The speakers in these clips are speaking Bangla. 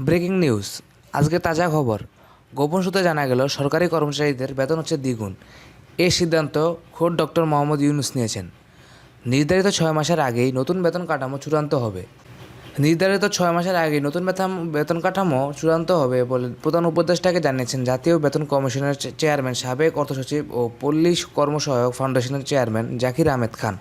Breaking news. আজকে তাজা খবর। গোপন সূত্রে জানা গেল, সরকারি কর্মচারীদের বেতন হচ্ছে দ্বিগুণ। এই সিদ্ধান্ত খোদ ডক্টর মোহাম্মদ ইউনুস নিয়েছেন। নির্ধারিত ছয় মাসের আগেই নতুন বেতন কাঠামো চূড়ান্ত হবে। নির্ধারিত ছয় মাসের আগেই নতুন বেতন বেতন কাঠামো চূড়ান্ত হবে বলে প্রধান উপদেষ্টাকে জানিয়েছেন জাতীয় বেতন কমিশনের চেয়ারম্যান, সাবেক অর্থসচিব ও পল্লী কর্মসহায়ক ফাউন্ডেশনের চেয়ারম্যান জাকির আহমেদ খান।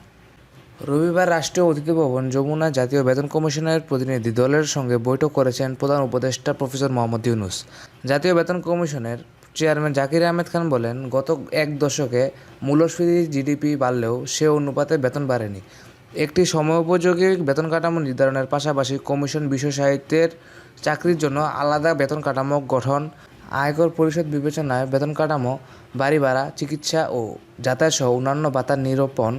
রবিবার রাষ্ট্রীয় অতিথি ভবন যমুনা জাতীয় বেতন কমিশনের প্রতিনিধি দলের সঙ্গে বৈঠক করেছেন প্রধান উপদেষ্টা প্রফেসর মোহাম্মদ ইউনুস। জাতীয় বেতন কমিশনের চেয়ারম্যান জাকির আহমেদ খান বলেন, গত এক দশকে মূল্যস্ফীতি জিডিপি বাড়লেও সে অনুপাতে বেতন বাড়েনি। একটি সময়োপযোগী বেতন কাঠামো নির্ধারণের পাশাপাশি কমিশন বিশ্ব সাহিত্যের চাকরির জন্য আলাদা বেতন কাঠামো গঠন, আয়কর পরিষদ বিবেচনায় বেতন কাঠামো, বাড়ি ভাড়া, চিকিৎসা ও যাতায়াত সহ অন্যান্য ভাতার নিরূপণ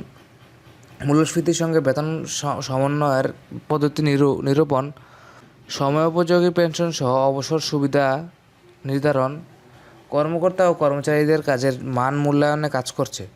মূল্যস্ফীতির সঙ্গে বেতন সমন্বয়ের পদ্ধতি নিরূ- নিরূপণ, সময়োপযোগী পেনশন সহ অবসর সুবিধা নির্ধারণ, কর্মকর্তা ও কর্মচারীদের কাজের মান মূল্যায়নে কাজ করছে।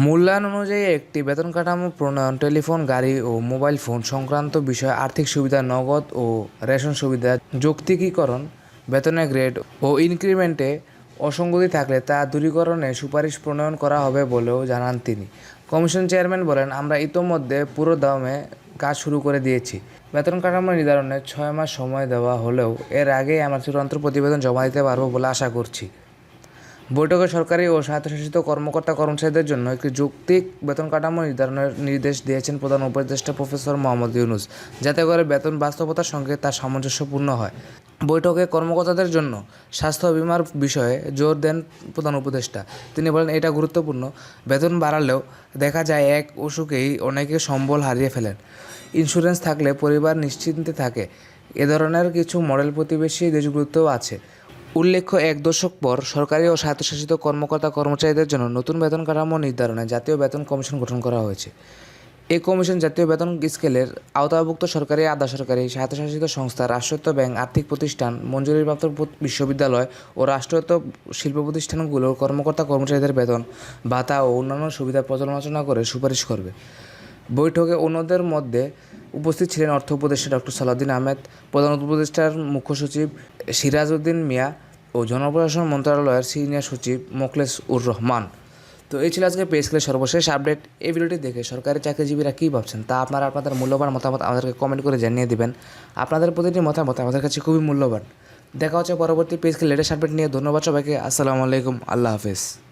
মূল্যায়ন অনুযায়ী একটি বেতন কাঠামো, প্রণয়ন টেলিফোন, গাড়ি ও মোবাইল ফোন সংক্রান্ত বিষয়ে আর্থিক সুবিধা, নগদ ও রেশন সুবিধা, যৌক্তিকীকরণ, বেতনের গ্রেড ও ইনক্রিমেন্টে অসঙ্গতি থাকলে তা দূরীকরণে সুপারিশ প্রণয়ন করা হবে বলেও জানান তিনি। কমিশন চেয়ারম্যান বলেন, আমরা ইতোমধ্যে পুরো দামে কাজ শুরু করে দিয়েছি। বেতন কাঠামো নির্ধারণে ছয় মাস সময় দেওয়া হলেও এর আগেই আমরা চূড়ান্ত প্রতিবেদন জমা দিতে পারব বলে আশা করছি। বৈঠকে সরকারি ও স্বায়ত্তশাসিত কর্মকর্তা কর্মচারীদের জন্য একটি যৌক্তিক বেতন কাঠামো নির্ধারণের নির্দেশ দিয়েছেন প্রধান উপদেষ্টা প্রফেসর মোহাম্মদ ইউনুস। যাতে করে বেতন বাস্তবতার সঙ্গে তার সামঞ্জস্যপূর্ণ হয়। বৈঠকে কর্মকর্তাদের জন্য স্বাস্থ্য বিমার বিষয়ে জোর দেন প্রধান উপদেষ্টা। তিনি বলেন, এটা গুরুত্বপূর্ণ। বেতন বাড়ালেও দেখা যায় এক অসুখেই অনেকে সম্বল হারিয়ে ফেলেন। ইন্স্যুরেন্স থাকলে পরিবার নিশ্চিন্তে থাকে। এ ধরনের কিছু মডেল প্রতিবেশী দেশগুলোতেও আছে। উল্লেখ্য, এক দশক পর সরকারি ও স্বায়ত্তশাসিত কর্মকর্তা কর্মচারীদের জন্য নতুন বেতন কাঠামো নির্ধারণে জাতীয় বেতন কমিশন গঠন করা হয়েছে। এই কমিশন জাতীয় বেতন স্কেলের আওতাভুক্ত সরকারি, আধা সরকারি, স্বায়ত্তশাসিত সংস্থা রাষ্ট্রায়ত্ত ব্যাংক, আর্থিক প্রতিষ্ঠান, মঞ্জুরিপ্রাপ্ত বিশ্ববিদ্যালয় ও রাষ্ট্রায়ত্ত শিল্প প্রতিষ্ঠানগুলোর কর্মকর্তা কর্মচারীদের বেতন, ভাতা ও অন্যান্য সুবিধা পর্যালোচনা করে সুপারিশ করবে। বৈঠকে অন্যদের মধ্যে উপস্থিত ছিলেন অর্থ উপদেষ্টা ডক্টর সালাউদ্দিন আহমেদ, প্রধান উপদেষ্টার মুখ্য সচিব সিরাজউদ্দিন মিয়া ও জনপ্রশাসন মন্ত্রণালয়ের সিনিয়র সচিব মোখলেস উর রহমান। তো এই ছিল আজকে পেজকেলের সর্বশেষ আপডেট। এই ভিডিওটি দেখে সরকারি চাকরিজীবীরা কী ভাবছেন তা আপনারা আপনাদের মূল্যবান মতামত আমাদেরকে কমেন্ট করে জানিয়ে দেবেন। আপনাদের প্রতিটি মতামত আমাদের কাছে খুবই মূল্যবান। দেখা হচ্ছে পরবর্তী পেজকে লেটেস্ট আপডেট নিয়ে। ধন্যবাদ সবাইকে। আসসালামু আলাইকুম। আল্লাহ হাফেজ।